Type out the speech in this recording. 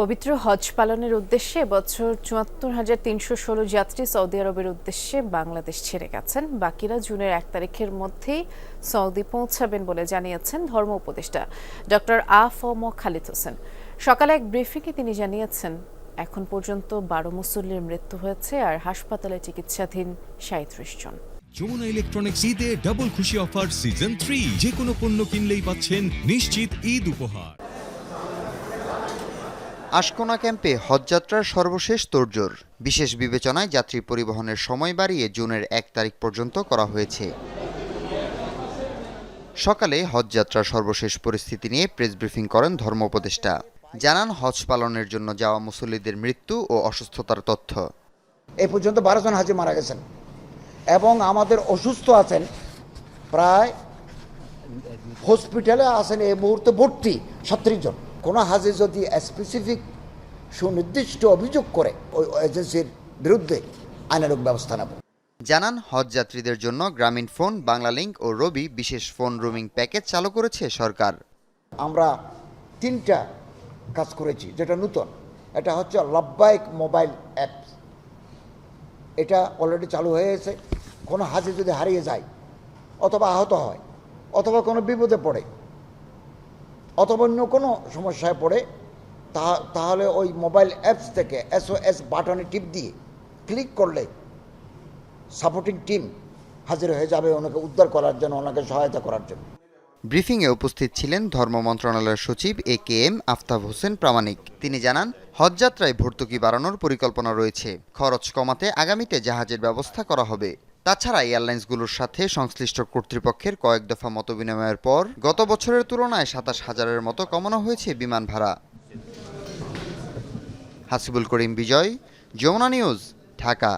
পবিত্র হজ পালনের উদ্দেশ্যে বছর চুয়াত্তর হাজার তিনশো ষোলো যাত্রী সৌদি আরবের উদ্দেশ্যে বাংলাদেশ ছেড়ে গেছেন। বাকিরা জুনের এক তারিখের মধ্যেই সৌদি পৌঁছাবেন বলে জানিয়েছেন ধর্ম উপদেষ্টা ডক্টর আ ফ ম খালিদ হোসেন। সকালে এক ব্রিফিংয়ে তিনি জানিয়েছেন, এখন পর্যন্ত বারো মুসল্লির মৃত্যু হয়েছে আর হাসপাতালে চিকিৎসাধীন সাঁত্রিশ জন। যমুনা ইলেকট্রনিক্স ঈদে ডাবল খুশি অফার সিজন থ্রি যে কোনো পণ্য কিনলেই পাচ্ছেন নিশ্চিত ঈদ উপহার। আশকোনা ক্যাম্পে হজযাত্রার সর্বশেষ তোড়জোড়। বিশেষ বিবেচনায় যাত্রী পরিবহনের সময় বাড়িয়ে জুনের এক তারিখ পর্যন্ত করা হয়েছে। সকালে হজযাত্রার সর্বশেষ পরিস্থিতি নিয়ে প্রেস ব্রিফিং করেন ধর্ম উপদেষ্টা। জানান, হজ পালনের জন্য যাওয়া মুসল্লিদের মৃত্যু ও অসুস্থতার তথ্য। এ পর্যন্ত বারো জন হাজি মারা গেছেন এবং আমাদের অসুস্থ আছেন প্রায় হসপিটালে আছেন এই মুহূর্তে ভর্তি ছত্রিশ জন। কোনো হাজে যদি স্পেসিফিক সুনির্দিষ্ট অভিযোগ করে ওই এজেন্সির বিরুদ্ধে আইনানুক ব্যবস্থা নেব। জানান হজ যাত্রীদের জন্য গ্রামীণ ফোন বাংলালিংক ও রবি বিশেষ ফোন রুমিং প্যাকেজ চালু করেছে সরকার। আমরা তিনটা কাজ করেছি যেটা নূতন। এটা হচ্ছে লব্বাইক মোবাইল অ্যাপ। এটা অলরেডি চালু হয়ে গেছে। কোনো হাজে যদি হারিয়ে যায় অথবা আহত হয় অথবা কোনো বিপদে পড়ে অথবা অন্য কোনো সমস্যায় পড়ে তা- তাহলে ওই মোবাইল অ্যাপস থেকে এসওএস বাটনে টিপ দিয়ে ক্লিক করলে সাপোর্টিং টিম হাজির হয়ে যাবে ওনাকে উদ্ধার করার জন্য, ওনাকে সহায়তা করার জন্য। ব্রিফিংয়ে উপস্থিত ছিলেন ধর্ম মন্ত্রণালয়ের সচিব A K M Aftab Hossain Pramanik. তিনি জানান, হজযাত্রায় ভর্তুকি বাড়ানোর পরিকল্পনা রয়েছে। খরচ কমাতে আগামীতে জাহাজের ব্যবস্থা করা হবে। তাছাড়া এয়ারলাইন্সগুলোর সাথে সংশ্লিষ্ট কর্তৃপক্ষের কয়েক দফা মতবিনিময়ের পর গত বছরের তুলনায় সাতাশ হাজারের মতো কমানো হয়েছে বিমান ভাড়া। হাসিবুল করিম বিজয়, যমুনা নিউজ, ঢাকা।